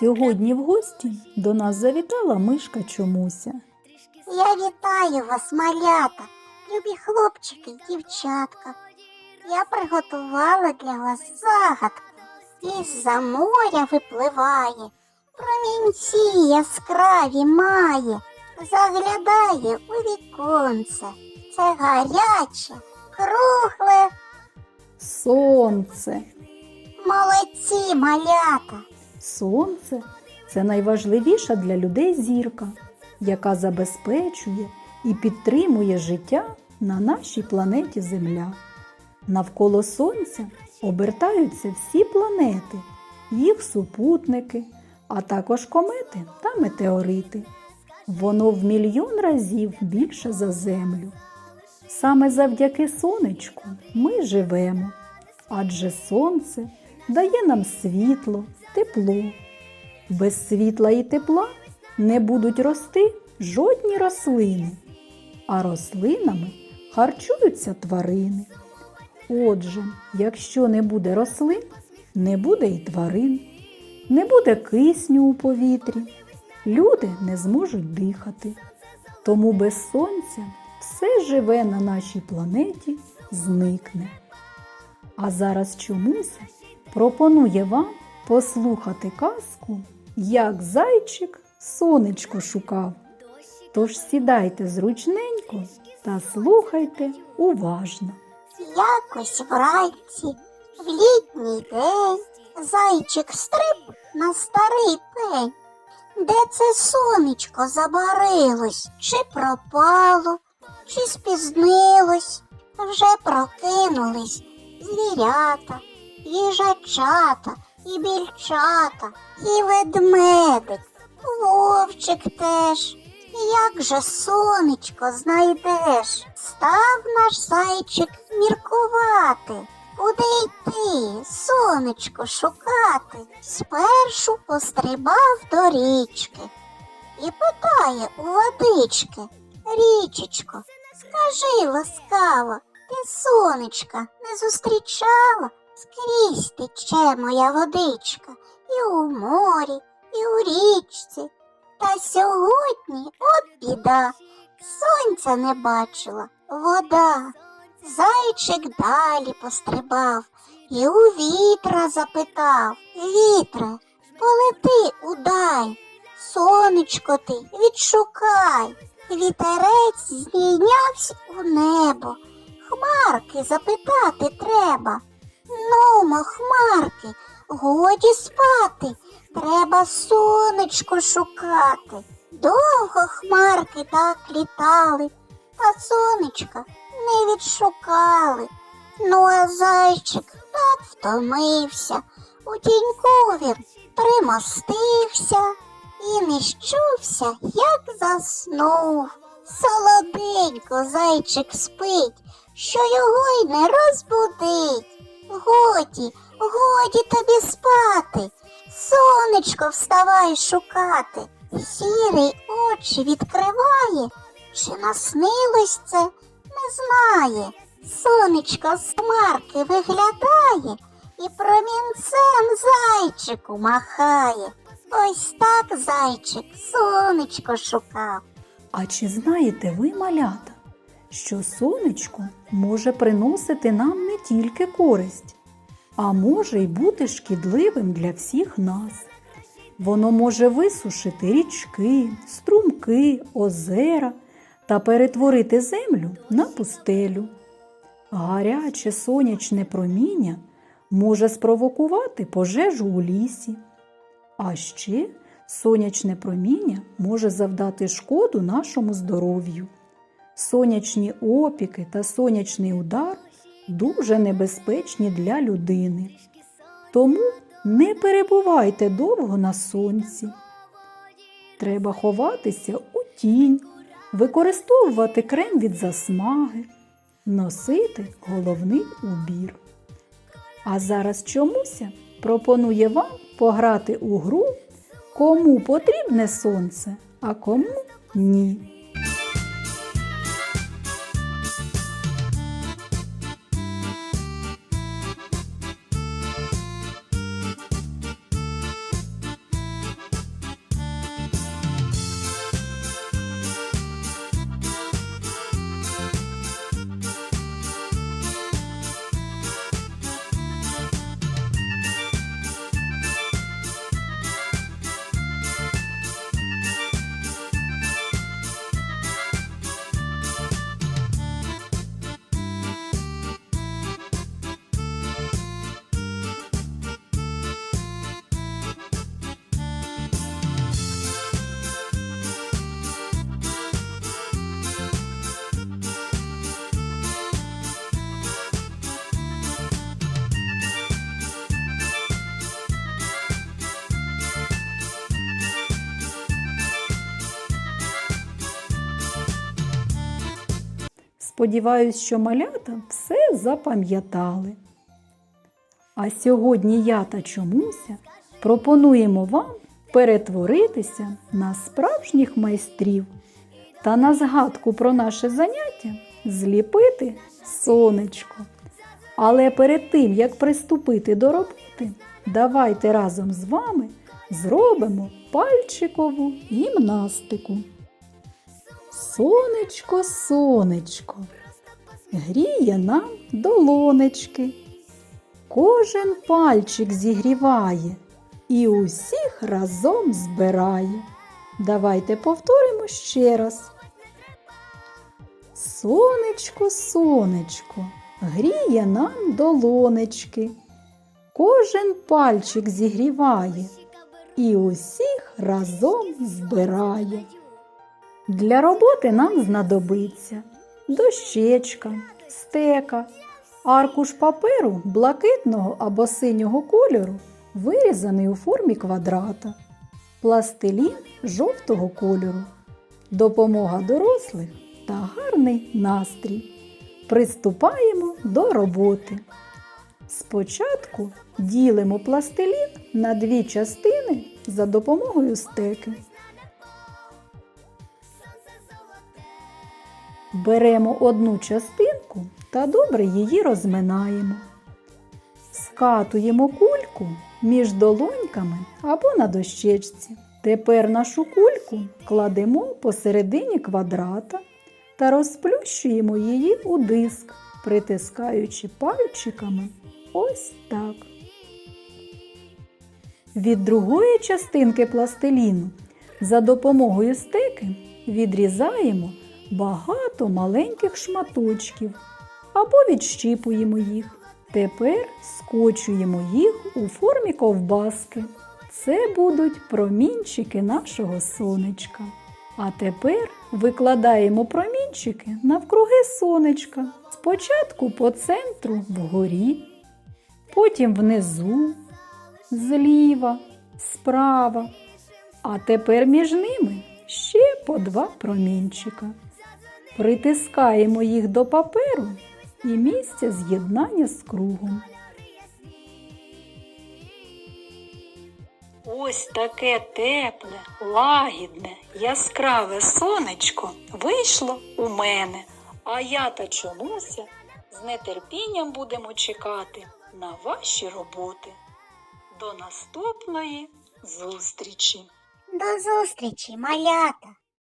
Сьогодні в гості до нас завітала мишка чомуся. Я вітаю вас, малята, любі хлопчики й дівчатка. Я приготувала для вас загадку. Із-за моря випливає, промінці яскраві має, заглядає у віконце. Це гаряче, кругле, Сонце. молодці малята. Сонце це найважливіша для людей зірка, яка забезпечує і підтримує життя на нашій планеті Земля. Навколо Сонця обертаються всі планети, їх супутники, а також комети та метеорити. Воно в мільйон разів більше за Землю. Саме завдяки сонечку ми живемо, адже сонце дає нам світло, тепло. Без світла і тепла не будуть рости жодні рослини, а рослинами харчуються тварини. Отже, якщо не буде рослин, не буде і тварин, не буде кисню у повітрі, люди не зможуть дихати. Тому без сонця все живе на нашій планеті зникне. А зараз чомусь пропонує вам послухати казку, як зайчик сонечко шукав. Тож сідайте зручненько та слухайте уважно. Якось вранці, в літній день, зайчик стриб на старий пень. Де це сонечко забарилось, чи пропало, чи спізнилось, вже прокинулись звірята, їжачата, і більчата, і ведмедик, вовчик теж. Як же сонечко знайдеш? Став наш зайчик міркувати. Куди йти, сонечко шукати? Спершу пострибав до річки і питає у водички. Річечко, скажи ласкаво, ти сонечка не зустрічала? Скрізь тече моя водичка, і у морі, і у річці. Та сьогодні от біда, сонця не бачила, вода. Зайчик далі пострибав і у вітра запитав Вітре, полети удай, сонечко ти відшукай. Вітерець здійнявся у небо. Хмарки запитати треба. Годі спати, треба сонечко шукати. Довго хмарки так літали, а сонечка не відшукали. Ну, а зайчик так втомився, у тіньку він примостився і не щувся, як заснув. Солоденько зайчик спить, що його й не розбудить. Годі, годі тобі спати, сонечко вставай шукати. Сірий очі відкриває, чи наснилось це, не знає. Сонечко з хмарки виглядає і промінцем зайчику махає. Ось так зайчик сонечко шукав. А чи знаєте ви, малята, що сонечко може приносити нам не тільки користь, а може й бути шкідливим для всіх нас. Воно може висушити річки, струмки, озера та перетворити землю на пустелю. Гаряче сонячне проміння може спровокувати пожежу у лісі. А ще сонячне проміння може завдати шкоду нашому здоров'ю. Сонячні опіки та сонячний удар дуже небезпечні для людини. Тому не перебувайте довго на сонці. Треба ховатися у тінь, використовувати крем від засмаги, носити головний убір. А зараз чомуся пропонує вам пограти у гру, кому потрібне сонце, а кому ні. Сподіваюсь, що малята все запам'ятали. А сьогодні я та чомуся пропонуємо вам перетворитися на справжніх майстрів та на згадку про наше заняття зліпити сонечко. Але перед тим, як приступити до роботи, давайте разом з вами зробимо пальчикову гімнастику. Сонечко, сонечко, гріє нам долонечки. Кожен пальчик зігріває і усіх разом збирає. Давайте повторимо ще раз. Сонечко, сонечко, гріє нам долонечки. Кожен пальчик зігріває і усіх разом збирає. Для роботи нам знадобиться дощечка, стека, аркуш паперу блакитного або синього кольору, вирізаний у формі квадрата, пластилін жовтого кольору, допомога дорослих та гарний настрій. Приступаємо до роботи. Спочатку ділимо пластилін на дві частини за допомогою стеки. Беремо одну частинку та добре її розминаємо. Скатуємо кульку між долоньками або на дощечці. Тепер нашу кульку кладемо посередині квадрата та розплющуємо її у диск, притискаючи пальчиками ось так. Від другої частинки пластиліну за допомогою стеки відрізаємо багато маленьких шматочків або відщіпуємо їх. Тепер скочуємо їх у формі ковбаски. Це будуть промінчики нашого сонечка. А тепер викладаємо промінчики навкруги сонечка. Спочатку по центру вгорі, потім внизу, зліва, справа. А тепер між ними ще по два промінчика. Притискаємо їх до паперу і місця з'єднання з кругом. Ось таке тепле, лагідне, яскраве сонечко вийшло у мене, а я та чомуся з нетерпінням будемо чекати на ваші роботи. До наступної зустрічі! До зустрічі, малята!